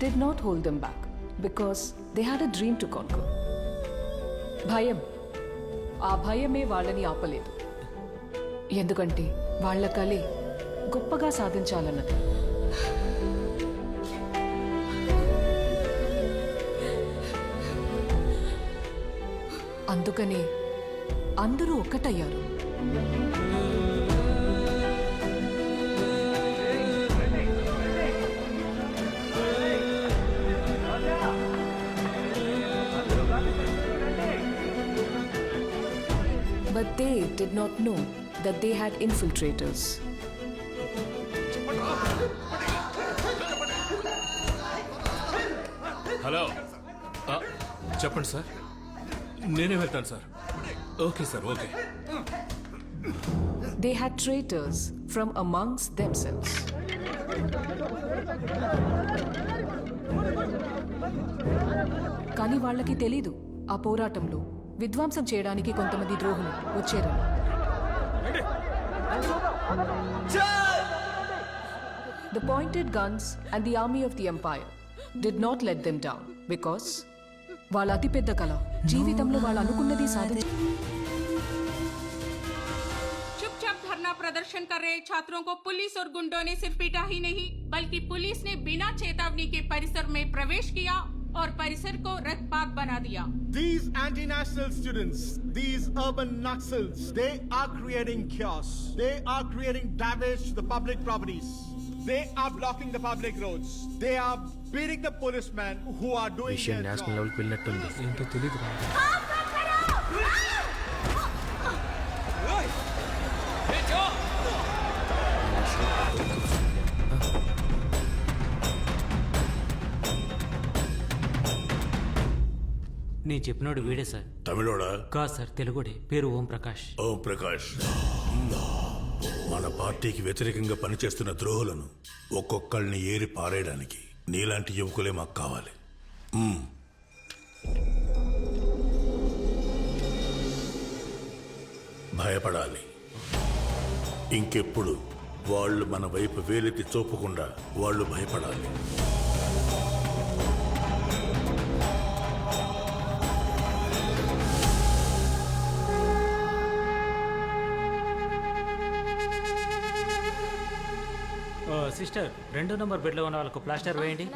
did not hold them back because they had a dream to conquer. భయం. ఆ భయమే వాళ్ళని ఆపలేదు. ఎందుకంటే వాళ్ళ కలే గొప్పగా సాధించాలన్నది. అందుకనే అందరూ ఒక్కటయ్యారు But they did not know that they had infiltrators. Hello ఆ, చెప్పండి సార్ నేనే వెళ్తాను sir okay sir okay They had traitors from amongst themselves. కానీ వాళ్ళకి తెలీదు ఆ పోరాటంలో విధ్వంసం చేయడానికి కొంతమంది ద్రోహులు వచ్చారని The pointed guns and the army of the empire did not let them down because వాళ్ళ అతిపెద్ద కళ జీవితంలో వాళ్ళు అనుకున్నది సాధించ चुपचाप धरना प्रदर्शन कर रहे छात्रों को पुलिस और गुंडों ने सिर्फ पीटा ही नहीं बल्कि पुलिस ने बिना चेतावनी के परिसर में प्रवेश किया और परिसर को रथपात बना दिया These anti-national students, these urban Naxals, they are creating chaos. They are creating damage to the public properties. They are blocking the public roads. They are beating the policemen who are doing విషయం their national job. లెవెల్కి వెళ్ళినట్టుంది ఏంటో తెలియదు నేను చెప్పినోడు వీడే sir. తమిళోడా? కాదు sir తెలుగుడే. పేరు ఓం ప్రకాష్. ఓం ప్రకాష్. మన పార్టీకి వ్యతిరేకంగా పనిచేస్తున్న ద్రోహులను ఒక్కొక్కళ్ళని ఏరి పారేయడానికి నీలాంటి యువకులే మాకు కావాలి. మ్మ్. భయపడాలి. ఇంకెప్పుడు వాళ్ళు మన వైపు వేలెత్తి చూపకుండా వాళ్ళు భయపడాలి. సిస్టర్ రెండో నంబర్ బెడ్లో ఉన్న వాళ్ళకు ప్లాస్టర్ వేయండి.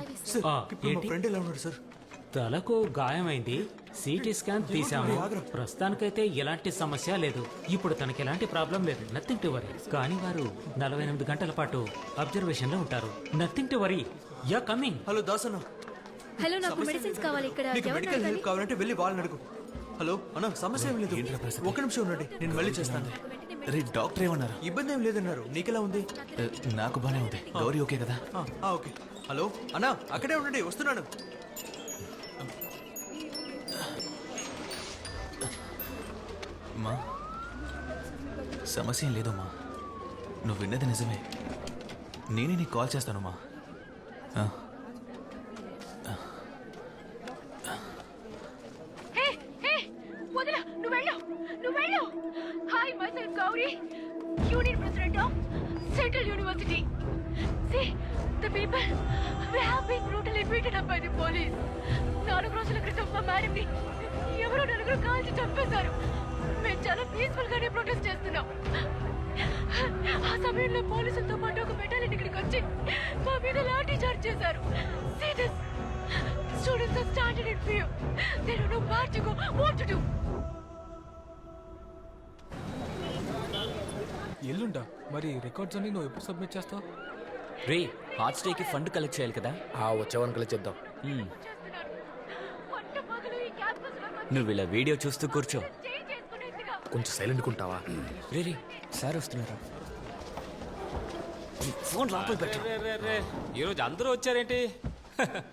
ఆ, ఏంటి? ఫ్రెండ్ ఎలా ఉన్నాడు సార్? తలకు గాయమైంది. సిటీ స్కాన్ తీసాము ప్రస్తుతానికైతే ఎలాంటి సమస్య లేదు. ఇప్పుడు తనకి ఎలాంటి ప్రాబ్లం లేదు. నథింగ్ టు వరీ కానీ వారు నలభై ఎనిమిది గంటల పాటు అబ్జర్వేషన్లో ఉంటారు. Nothing to worry yeah coming hello Das అన్న హలో నాకు మెడిసిన్స్ కావాలి ఇక్కడ. నీకు ఎవరు మెడికల్? హెల్ప్ కావాలంటే వెళ్ళి వాళ్ళని అడుగు. హలో అన్న సమస్య ఏం లేదు. ఒక నిమిషం ఉండండి. నేను మళ్ళీ చేస్తాను. రే డాక్టర్ ఏమన్నారు? ఇబ్బంది ఏం లేదన్నారు. నీకెలా ఉంది? నాకు బానే ఉంది. గౌరీ ఓకే కదా? ఓకే. హలో? అన్న అక్కడే ఉండండి వస్తున్నాను. మా సమస్య ఏం లేదమ్మా నువ్వు విన్నది నిజమే. నేనే నీకు కాల్ చేస్తానమ్మా ఆ, మా మేడంని ఎవరో నలుగురు కాల్చి చంపేశారు. మేము చాలా పీస్ఫుల్ గానే ప్రొటెస్ట్ చేస్తున్నాం. ఆ సమయంలో పోలీసులతో పాటు ఒక బెటాలియన్ ఇక్కడికి వచ్చి మా మీద లాఠీ చార్జ్ చేశారు. Fear. They don't know where to go, what to do. ఎల్లుండా? మరి రికార్డ్స్ అన్ని నువ్వు ఎప్పుడు సబ్మిట్ చేస్తావు? రే హార్ట్ స్టేకి ఫండ్ కలెక్ట్ చేయాలి కదా? ఆ వచ్చేవారిని కలిసి చేద్దాం చేస్తున్నారు. పట్ట పగలు ఈ campus లో వచ్చి నువ్వు ఇలా వీడియో చూస్తూ కూర్చో. కొంచెం సైలెంట్ ఉంటావా? రే రే సార్ వస్తున్నారు? ఫోన్ లోపల పెట్టు. ఈరోజు అందరూ వచ్చారేంటి?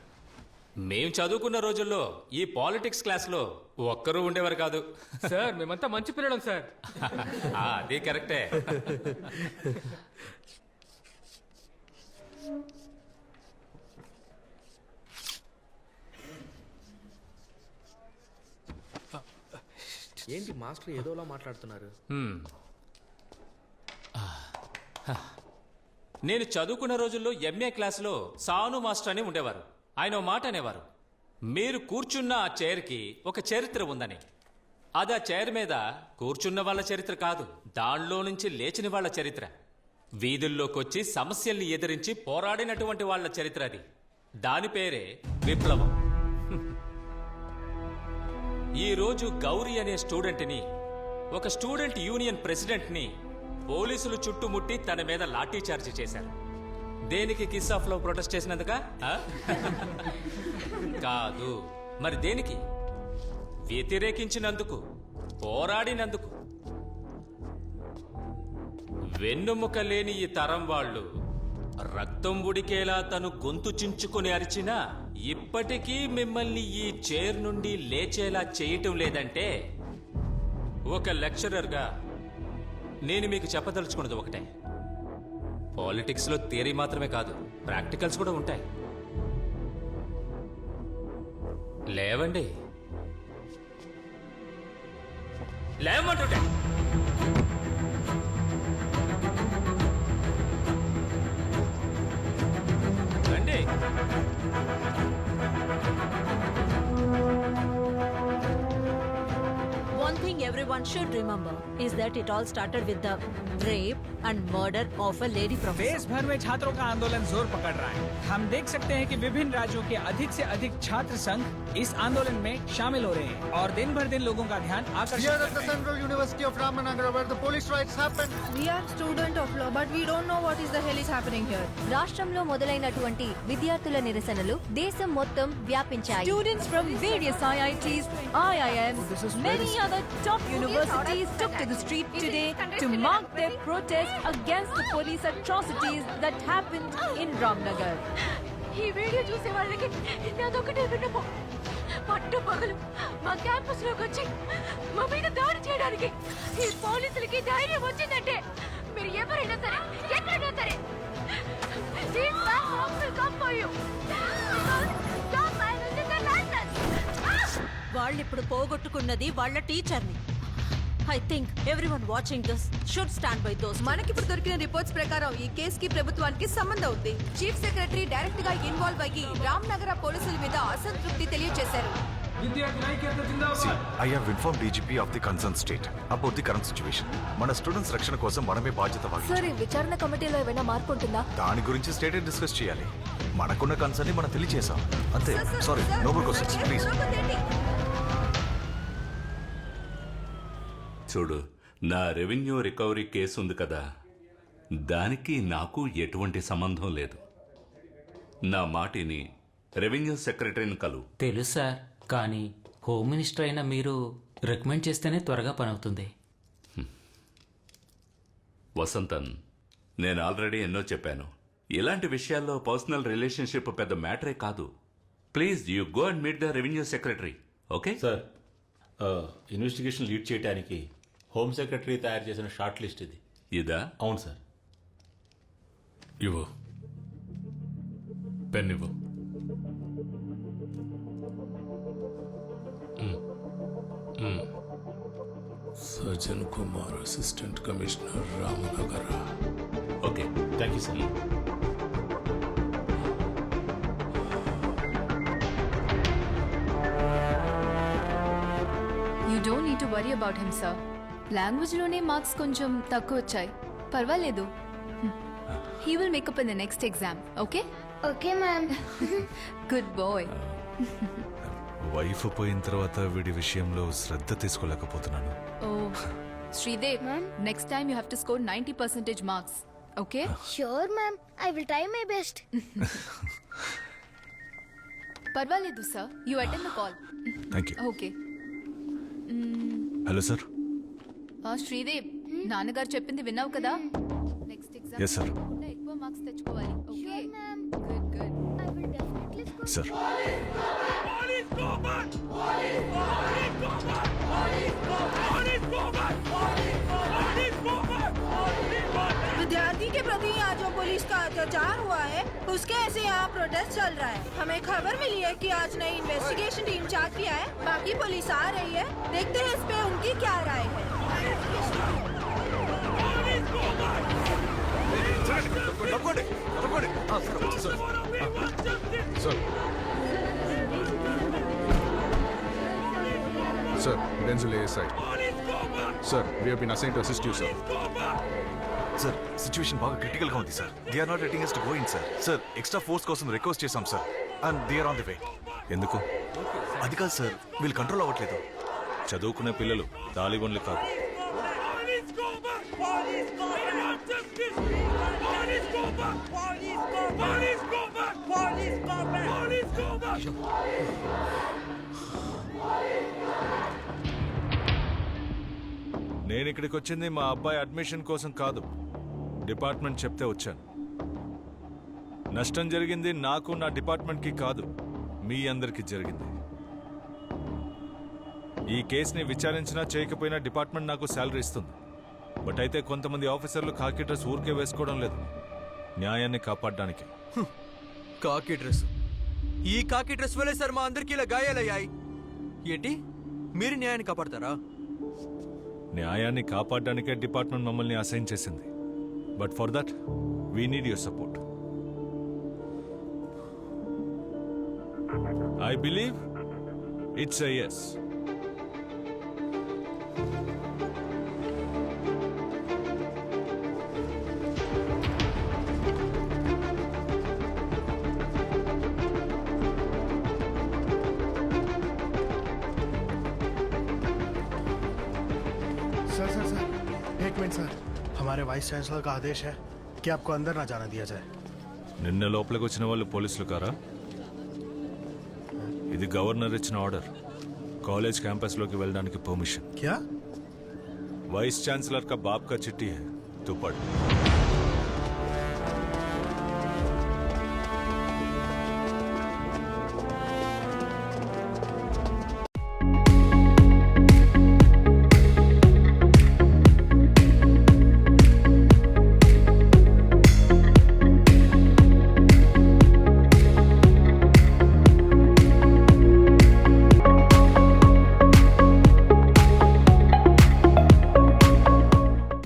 మేం చదువుకున్న రోజుల్లో ఈ పాలిటిక్స్ క్లాస్లో ఒక్కరూ ఉండేవారు కాదు. సార్ మేమంతా మంచి పిల్లలం సార్. ఆ, అది కరెక్టే. ఏంటి మాస్టర్ ఏదోలా మాట్లాడుతున్నారు. ఆ, హ. నేను చదువుకున్న రోజుల్లో ఎంఏ క్లాస్లో సాను మాస్టర్ అని ఉండేవారు. ఆయన మాట అనేవారు. మీరు కూర్చున్న ఆ చైర్కి ఒక చరిత్ర ఉందని. అది ఆ చైర్ మీద కూర్చున్న వాళ్ళ చరిత్ర కాదు దానిలో నుంచి లేచిన వాళ్ళ చరిత్ర. వీధుల్లోకొచ్చి సమస్యల్ని ఎదిరించి పోరాడినటువంటి వాళ్ళ చరిత్ర అది. దాని పేరే విప్లవం. ఈ రోజు గౌరీ అనే స్టూడెంట్ని ఒక స్టూడెంట్ యూనియన్ ప్రెసిడెంట్ని పోలీసులు చుట్టుముట్టి తన మీద లాఠీ చార్జ్ చేశారు. దేనికి కిస్ ఆఫ్ లవ్ ప్రొటెస్ట్ చేసినందుక? కాదు. మరి దేనికి? వ్యతిరేకించినందుకు పోరాడినందుకు. వెన్నుముక లేని ఈ తరం వాళ్ళు రక్తం ఉడికేలా తను గొంతు చించుకొని అరిచినా ఇప్పటికీ మిమ్మల్ని ఈ చైర్ నుండి లేచేలా చేయటం లేదంటే ఒక లెక్చరర్గా నేను మీకు చెప్పదలుచుకున్నది ఒకటే. పాలిటిక్స్లో థియరీ మాత్రమే కాదు ప్రాక్టికల్స్ కూడా ఉంటాయి. లేవండి. లేవమంటుంటే should remember is that it all started with the rape and murder of a lady professor. देश भर में छात्रों का आंदोलन जोर पकड़ रहा है हम देख सकते हैं कि विभिन्न राज्यों के अधिक से अधिक छात्र संघ इस आंदोलन में शामिल हो रहे हैं और दिन भर दिन लोगों का ध्यान आकर्षित कर रहे हैं Central University of Ramanagara, where the police riots happened. We are student of law, but we don't know what is the hell is happening here. రాష్ట్రంలో మొదలైనటువంటి విద్యార్థుల నిరసనలు దేశం మొత్తం వ్యాపించాయి Students from various IITs, IIMs, many other top universities took to the street today to mark their protest against the police atrocities that happened in Ramnagar. ఈ video చూసే వాళ్ళకి నాదొకటే విన్నపం పట్టు పగలు మా క్యాంపస్లోకి వచ్చి మా మీద దాడి చేయడానికి ఈ పోలీసులకి ధైర్యం వచ్చిందంటే మీరు ఎవరైనా సరే ఎక్కడైనా సరే These bad dogs will come for you. Because your mind is in the license. వాళ్ళు ఇప్పుడు పోగొట్టుకున్నది వాళ్ళ టీచర్ని I think everyone watching this should stand by those మనకిప్పుడు దొరికిన రిపోర్ట్స్ ప్రకారం ఈ కేసుకి ప్రభుత్వానికి సంబంధం ఉంది. చీఫ్ సెక్రటరీ డైరెక్ట్గా ఇన్వాల్వ్ అయ్యి రామ్ నగర పోలీసుల మీద అసంతృప్తి తెలియజేశారు. I have inform DGP of the concern state about the current situation మన స్టూడెంట్స్ రక్షణ కోసం మనమే బాధ్యత వహించాలి. సరే విచారణ కమిటీలో ఏమైనా మార్పు ఉంటుందా? దాని గురించి స్టేట్ డిస్కస్ చేయాలి. మనకున్న కన్సర్న్ మనం తెలియజేసాం అంతే. Sorry no more questions please చూడు నా రెవెన్యూ రికవరీ కేసు ఉంది కదా. దానికి నాకు ఎటువంటి సంబంధం లేదు. నా మాటిని రెవెన్యూ సెక్రటరీని కలు. తెలుసు సార్ కానీ హోమ్ మినిస్టర్ అయిన మీరు రికమెండ్ చేస్తేనే త్వరగా పని అవుతుంది వసంతన్ నేను ఆల్రెడీ ఎన్నో చెప్పాను. ఇలాంటి విషయాల్లో పర్సనల్ రిలేషన్షిప్ పెద్ద మ్యాటరే కాదు. Please you go and meet the revenue secretary okay? Sir investigation lead చేయడానికి హోమ్ సెక్రటరీ తయారు చేసిన షార్ట్ లిస్ట్ ఇది. ఇదా? అవును సార్. ఇవ్వు. పెన్ ఇవ్వు. Sajjan Kumar assistant commissioner Ramanagara. Okay. Thank you sir. You don't need to worry about him sir లాంగ్వేజ్లోనే marks కొంచెం తక్కువ వచ్చాయి. పర్వాలేదు. He will make up in the next exam okay okay ma'am good boy wife పోయిన తర్వాత వీడి విషయంలో శ్రద్ధ తీసుకోలేకపోతున్నాను. ఓ Sridev next time you have to score ninety percentage marks okay sure ma'am I will try my best పర్వాలేదు sir you attend the call thank you okay hello sir Sridev నాన్నగారు చెప్పింది విన్నావు కదా నెక్స్ట్ ఎగ్జామ్ Yes, sir. ఎక్కువ marks తెచ్చుకోవాలి okay good good I will definitely sir विद्यार्थी के प्रति यहाँ जो पुलिस का अत्याचार हुआ है उसके ऐसे यहाँ प्रोटेस्ट चल रहा है हमें खबर मिली है कि आज नई इन्वेस्टिगेशन टीम चार्ज किया है बाकी पुलिस आ रही है देखते हैं इस पे उनकी क्या राय है Sir sir. Denzil sir. We are been assign to assist you sir. Sir situation బాగా క్రిటికల్గా ఉంది sir. They are not letting us to go sir. Sir extra force కోసం రిక్వెస్ట్ చేశాం sir. And they are on the way ఎందుకు? అది కాదు sir. వీళ్ళు control అవ్వట్లేదు. చదువుకునే పిల్లలు తాలిబన్లు కాదు. నేను ఇక్కడికి వచ్చింది మా అబ్బాయి అడ్మిషన్ కోసం కాదు. డిపార్ట్మెంట్ చెప్తే వచ్చాను. నష్టం జరిగింది నాకు నా డిపార్ట్మెంట్కి కాదు మీ అందరికీ జరిగింది. ఈ కేసుని విచారించినా చేయకపోయినా డిపార్ట్మెంట్ నాకు శాలరీ ఇస్తుంది. బట్ అయితే కొంతమంది ఆఫీసర్లు కాకి డ్రెస్ ఊరికే వేసుకోవడం లేదు. న్యాయాన్ని కాపాడడానికి. కాకి డ్రెస్. ఈ కాకి డ్రెస్ వల్లే సార్ మా అందరికి ఇలా గాయాలయ్యాయి. ఏంటి? మీరు న్యాయాన్ని కాపాడతారా? న్యాయాన్ని కాపాడడానికే డిపార్ట్మెంట్ మమ్మల్ని అసైన్ చేసింది. But for that we need your support. I believe it's yes sir sir sir एक मिनट सर हमारे वाइस चांसलर का आदेश है कि आपको अंदर ना जाना दिया जाए నిన్న లోపలికి వచ్చిన వాళ్ళు పోలీసులు కారా ఇది గవర్నర్ ఇచ్చిన ఆర్డర్ కాలేజ్ క్యాంపస్లోకి వెళ్ళడానికి పర్మిషన్ क्या वाइस चांसलर का बाप का चिट्ठी है तू पढ़